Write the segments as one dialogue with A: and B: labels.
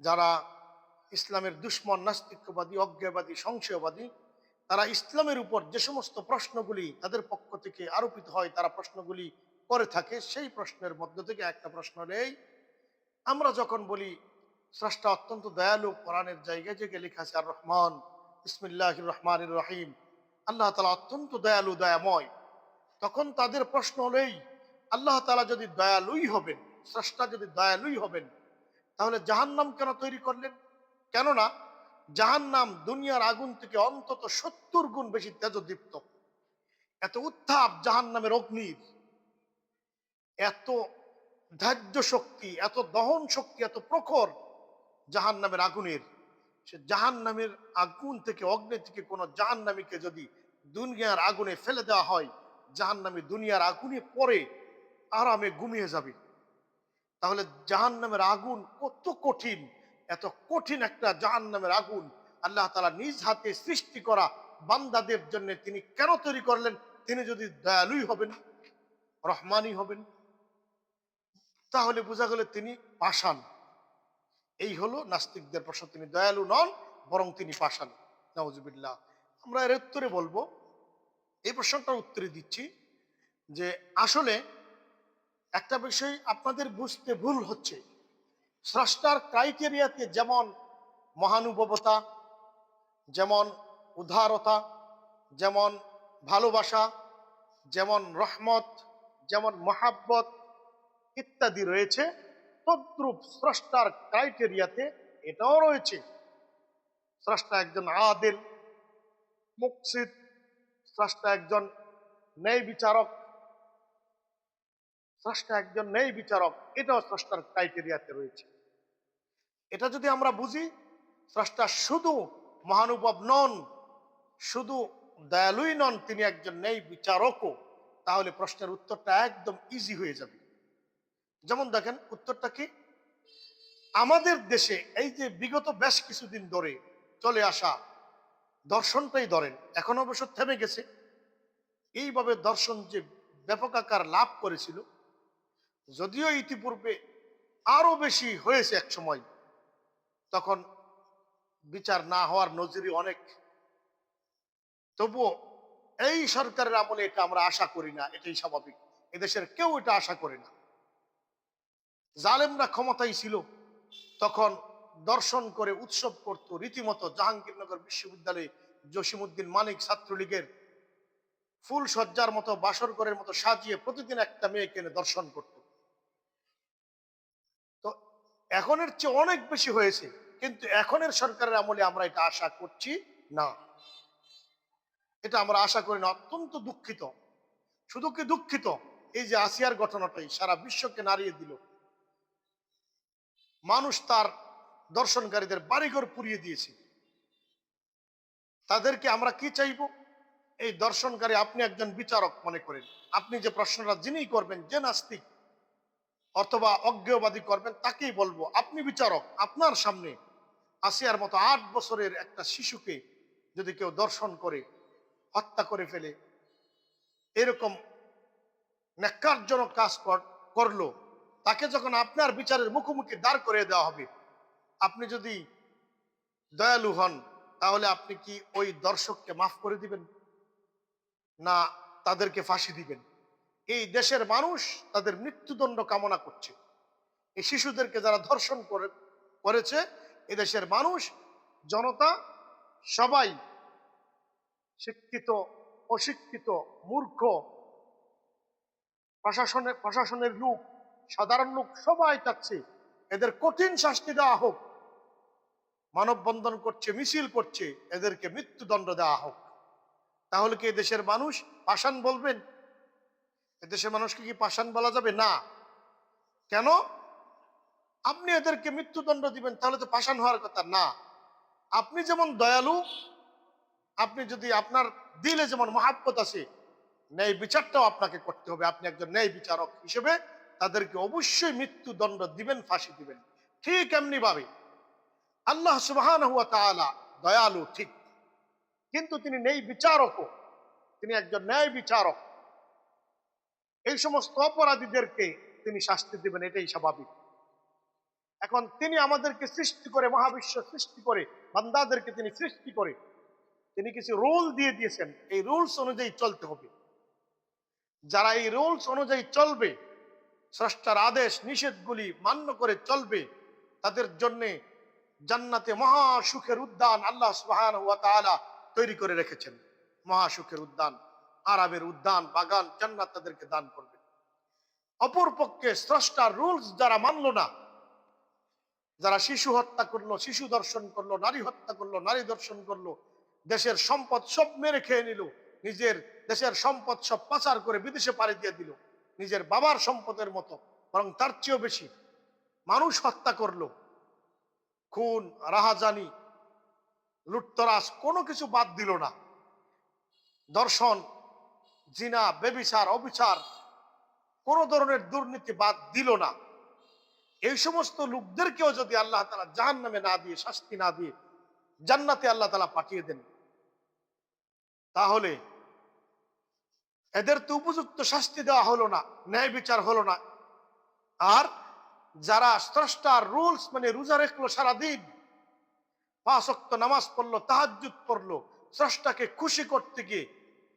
A: যারা ইসলামের দুশ্মন নাস্তিক্যবাদী অজ্ঞাবাদী সংশয়বাদী, তারা ইসলামের উপর যে সমস্ত প্রশ্নগুলি তাদের পক্ষ থেকে আরোপিত হয়, তারা প্রশ্নগুলি করে থাকে, সেই প্রশ্নের মধ্য থেকে একটা প্রশ্ন নেই। আমরা যখন বলি, স্রষ্টা অত্যন্ত দয়ালু, কোরআনের জায়গায় যে লেখা আছে আর রহমান ইসমিল্লাহ রহমান রহিম। আল্লাহ তালা অত্যন্ত দয়ালু, দয়াময়। তখন তাদের প্রশ্ন হলেই আল্লাহ তালা যদি দয়ালুই হবেন, স্রষ্টা যদি দয়ালুই হবেন তাহলে জাহান্নাম কেন তৈরি করলেন? কেননা জাহান্নাম দুনিয়ার আগুন থেকে অন্তত সত্তর গুণ বেশি তেজদীপ্ত। এত উত্তাপ জাহান্নামের অগ্নির। এত ধার্য শক্তি, এত দহন শক্তি, এত প্রখর জাহান্নামের আগুনের। সে জাহান্নামের আগুন থেকে, অগ্নি থেকে কোনো জাহান্নামীকে যদি দুনিয়ার আগুনে ফেলে দেওয়া হয়, জাহান্নামী দুনিয়ার আগুনে পরে আরামে ঘুমিয়ে যাবে। তাহলে জাহান্নামের আগুন কত কঠিন, এত কঠিন একটা জাহান্নামের আগুন। আল্লাহ তালা নিজ হাতে সৃষ্টি করা বান্দাদের জন্য তিনি কেন তৈরি করলেন? তিনি যদি দয়ালুই হবেন, রহমানই হবেন, তাহলে বোঝা গেল তিনি পাষাণ। এই হলো নাস্তিকদের প্রশ্ন, তিনি দয়ালু নন, বরং তিনি পাষাণ। নওয়াজবিল্লাহ আমরা এর উত্তরে বলব, এই প্রশ্নটার উত্তরে দিচ্ছি যে আসলে একটা বিষয় আপনাদের বুঝতে ভুল হচ্ছে। স্রষ্টার ক্রাইটেরিয়াতে যেমন মহানুভবতা, যেমন উদারতা, যেমন ভালোবাসা, যেমন রহমত, যেমন মহাব্বত ইত্যাদি রয়েছে, তদ্রুপ স্রষ্টার ক্রাইটেরিয়াতে এটাও রয়েছে। স্রষ্টা একজন আদেল, মুকসিদ, স্রষ্টা একজন ন্যায় বিচারক স্রষ্টা একজন নেই বিচারক, এটাও স্রষ্টার ক্রাইটেরিয়াতে রয়েছে। এটা যদি আমরা বুঝি, স্রষ্টা শুধু মহানুভব নন, শুধু দয়ালুই নন, তিনি একজন নেই বিচারকও, তাহলে প্রশ্নের উত্তরটা একদম ইজি হয়ে যাবে। যেমন দেখেন, উত্তরটা কি? আমাদের দেশে এই যে বিগত বেশ কিছুদিন ধরে চলে আসা দর্শনটাই ধরেন, এখন অবশ্য থেমে গেছে। এইভাবে দর্শন যে ব্যাপক আকার লাভ করেছিল যদিও ইতিপূর্বে আরও বেশি হয়েছে এক সময়, তখন বিচার না হওয়ার নজিরই অনেক। তবুও এই সরকারের আমলে এটা আমরা আশা করি না, এটাই স্বাভাবিক। এদেশের কেউ এটা আশা করে না। জালেমরা ক্ষমতায় ছিল, তখন দর্শন করে উৎসব করত রীতিমতো জাহাঙ্গীরনগর বিশ্ববিদ্যালয়ে জসিমুদ্দিন মানিক ছাত্রলীগের ফুল সজ্জার মতো বাসর ঘরের মতো সাজিয়ে প্রতিদিন একটা মেয়ে কেনে দর্শন করত। এখনের চেয়ে অনেক বেশি হয়েছে, কিন্তু এখনের সরকারের আমলে আমরা এটা আশা করছি না। এটা আমরা আশা করি না, অত্যন্ত দুঃখিত। শুধু কি দুঃখিত? এই যে আসিয়ার ঘটনাটাই সারা বিশ্বকে নাড়িয়ে দিল। মানুষ তার দর্শনকারীদের বাড়িঘর পুড়িয়ে দিয়েছে। তাদেরকে আমরা কি চাইব? এই দর্শনকারী আপনি একজন বিচারক মনে করেন। আপনি যে প্রশ্নটা যিনি করবেন যে নাস্তিক অথবা অজ্ঞবাদী করবেন, তাকেই বলব, আপনি বিচারক, আপনার সামনে আসিয়ার মতো আট বছরের একটা শিশুকে যদি কেউ দর্শন করে, হত্যা করে ফেলে, এরকম ন্যাক্কারজনক কাজ করল, তাকে যখন আপনার বিচারের মুখোমুখি দাঁড় করে দেওয়া হবে, আপনি যদি দয়ালু হন, তাহলে আপনি কি ওই দর্শককে মাফ করে দিবেন? না, তাদেরকে ফাঁসি দিবেন? এই দেশের মানুষ তাদের মৃত্যুদণ্ড কামনা করছে। এই শিশুদেরকে যারা ধর্ষণ করে, করেছে, এদেশের মানুষ, জনতা, সবাই শিক্ষিত, অশিক্ষিত, মূর্খ প্রশাসনের প্রশাসনের লোক, সাধারণ লোক সবাই চাচ্ছে এদের কঠিন শাস্তি দেওয়া হোক। মানববন্ধন করছে, মিছিল করছে, এদেরকে মৃত্যুদণ্ড দেওয়া হোক। তাহলে কি দেশের মানুষ পাষাণ বলবেন? এদেশের মানুষকে কি পাষাণ বলা যাবে? না। কেন? আপনি এদেরকে মৃত্যুদণ্ড দিবেন, তাহলে তো পাষাণ হওয়ার কথা। না। আপনি যেমন দয়ালু, আপনি যদি আপনার দিলে যেমন মহাব্বত আছে ন্যায় বিচারটাও আপনাকে করতে হবে। আপনি একজন ন্যায় বিচারক হিসেবে তাদেরকে অবশ্যই মৃত্যুদণ্ড দিবেন, ফাঁসি দিবেন। ঠিক এমনি ভাবে আল্লাহ সুবাহান হুয়া তালা দয়ালু, ঠিক। কিন্তু তিনি ন্যায় বিচারকও। তিনি একজন ন্যায় বিচারক। এই সমস্ত অপরাধীদেরকে তিনি শাস্তি দিবেন, এটাই স্বাভাবিক। এখন তিনি আমাদেরকে সৃষ্টি করে, মহাবিশ্ব সৃষ্টি করে, বান্দাদেরকে তিনি সৃষ্টি করে, তিনি কিছু রুল দিয়ে দিয়েছেন। এই রুলস অনুযায়ী চলতে হবে। যারা এই রুলস অনুযায়ী চলবে, স্রষ্টার আদেশ, নিষেধগুলি মান্য করে চলবে, তাদের জন্য জান্নাতে মহা সুখের উদ্যান আল্লাহ তাআলা তৈরি করে রেখেছেন। মহা সুখের উদ্যান। আরামের উদ্যান, বাগান, জান্নাত তাদেরকে দান করবে। অপর পক্ষে স্রষ্টার রুলস যারা মানলো না, যারা শিশু হত্যা করল, শিশু দর্শন করল, নারী হত্যা করল, নারী দর্শন করল, দেশের সম্পদ সব মেরে খেয়ে নিল, নিজের দেশের সম্পদ সব পাচার করে বিদেশে পাড়ি দিয়ে দিল, নিজের বাবার সম্পদের মতো, বরং তার চেয়েও বেশি। মানুষ হত্যা করল, খুন, রাহাজানি লুটতরাস কোনো কিছু বাদ দিল না। দর্শন জিনা, বেবিচার, অবিচার, কোনো ধরনের দুর্নীতি বাদ দিল না। এই সমস্ত লোকদেরকেও যদি আল্লাহ তালা জাহান নামে না দিয়ে, শাস্তি না দিয়ে জান্নাতে আল্লাহ তালা পাঠিয়ে দেন, তাহলে এদের তো উপযুক্ত শাস্তি দেওয়া হলো না, ন্যায় বিচার হলো না। আর যারা স্রষ্টার রুলস মানে রোজা রেখলো সারাদিন, পাঁচ ওয়াক্ত নামাজ পড়ল, তাহাজ্জুদ পড়ল, স্রষ্টাকে খুশি করতে গিয়ে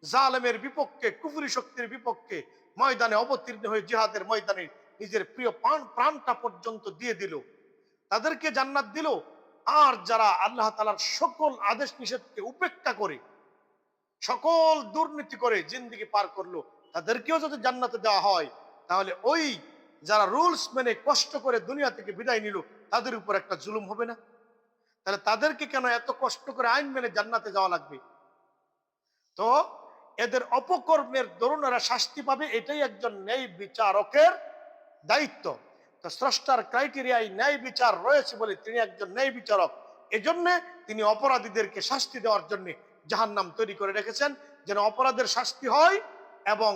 A: জালেমের বিপক্ষে, কুফুরি শক্তির বিপক্ষে ময়দানে অবতীর্ণ হয়ে জিহাদের ময়দানে নিজের প্রিয় প্রাণ, প্রাণটা পর্যন্ত দিয়ে দিল। তাদেরকে জান্নাত দিল। আর যারা আল্লাহ তালার সকল আদেশ নিষেধকে উপেক্ষা করে, সকল দুর্নীতি করে জিন্দিগি পার করল, তাদেরকেও যদি জান্নাতে দেওয়া হয়, তাহলে ওই যারা রুলস মেনে কষ্ট করে দুনিয়া থেকে বিদায় নিল, তাদের উপর একটা জুলুম হবে না? তাহলে তাদেরকে কেন এত কষ্ট করে আইন মেনে জান্নাতে যাওয়া লাগবে? তো এদের অপকর্মের দরুণেরা শাস্তি পাবে, এটাই একজন ন্যায় বিচারকের দায়িত্ব। তো স্রষ্টার ক্রাইটেরিয়ায় ন্যায় বিচার রয়েছে বলে তিনি একজন ন্যায় বিচারক। এজন্য তিনি অপরাধীদেরকে শাস্তি দেওয়ার জন্য জাহান নাম তৈরি করে রেখেছেন, যেন অপরাধের শাস্তি হয় এবং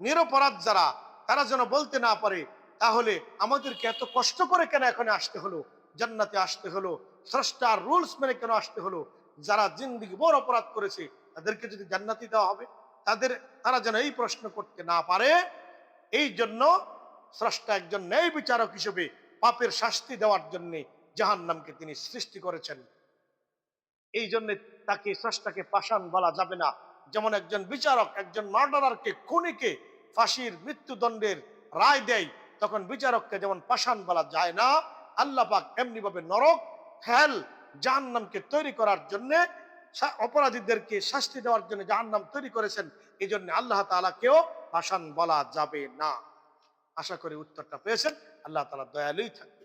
A: নিরপরাধ যারা, তারা যেন বলতে না পারে, তাহলে আমাদেরকে এত কষ্ট করে কেন এখানে আসতে হলো? জান্নাতে আসতে হলো, স্রষ্টার রুলস মেনে কেন আসতে হলো? যারা জিন্দিগি বড় অপরাধ করেছে তাদেরকে যদি জান্নাতি দেওয়া হবে, তাদের তারা যেন এই প্রশ্ন করতে না পারে, এই জন্য স্রষ্টা একজন ন্যায় বিচারক হিসেবে পাপের শাস্তি দেওয়ার জন্য জাহান নামকে তিনি সৃষ্টি করেছেন। এই জন্য তাকে স্রষ্টাকে পাষাণ বলা যাবে না। যেমন একজন বিচারক একজন মার্ডারারকে খুনিকে ফাঁসির মৃত্যুদণ্ডের রায় দেয়, তখন বিচারককে যেমন পাষাণ বলা যায় না, আল্লাহ পাক এমনি ভাবে নরক, হেল, জাহান্নামকে তৈরি করার জন্য অপরাধীদেরকে শাস্তি দেওয়ার জন্য জাহান্নাম তৈরি করেছেন এই জন্য আল্লাহ তালাকেও ভাসান বলা যাবে না। আশা করি উত্তরটা পেয়েছেন। আল্লাহ তালা দয়ালুই থাকবে